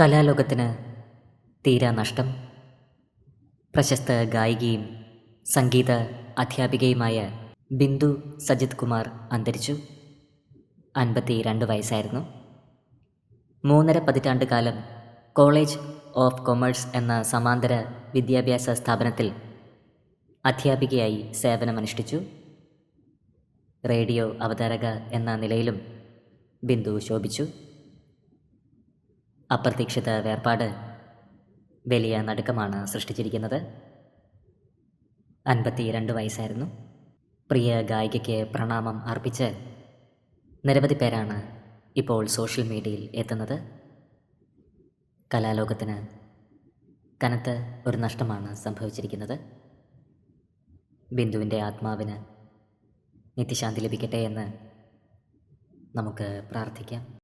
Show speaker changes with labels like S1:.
S1: കലാലോകത്തിന് തീരാ നഷ്ടം. പ്രശസ്ത ഗായികയും സംഗീത അധ്യാപികയുമായ ബിന്ദു സജിത് കുമാർ അന്തരിച്ചു. അൻപത്തി രണ്ട് വയസ്സായിരുന്നു. മൂന്നര പതിറ്റാണ്ട് കാലം കോളേജ് ഓഫ് കൊമേഴ്സ് എന്ന സമാന്തര വിദ്യാഭ്യാസ സ്ഥാപനത്തിൽ അധ്യാപികയായി സേവനമനുഷ്ഠിച്ചു. റേഡിയോ അവതാരക എന്ന നിലയിലും ബിന്ദു ശോഭിച്ചു. അപ്രതീക്ഷിത വേർപാട് വലിയ നടുക്കമാണ് സൃഷ്ടിച്ചിരിക്കുന്നത്. അൻപത്തി രണ്ട് വയസ്സായിരുന്നു. പ്രിയ ഗായികയ്ക്ക് പ്രണാമം അർപ്പിച്ച് നിരവധി പേരാണ് ഇപ്പോൾ സോഷ്യൽ മീഡിയയിൽ എത്തുന്നത്. കലാലോകത്തിന് കനത്ത ഒരു നഷ്ടമാണ് സംഭവിച്ചിരിക്കുന്നത്. ബിന്ദുവിന്റെ ആത്മാവിന് നിത്യശാന്തി ലഭിക്കട്ടെ എന്ന് നമുക്ക് പ്രാർത്ഥിക്കാം.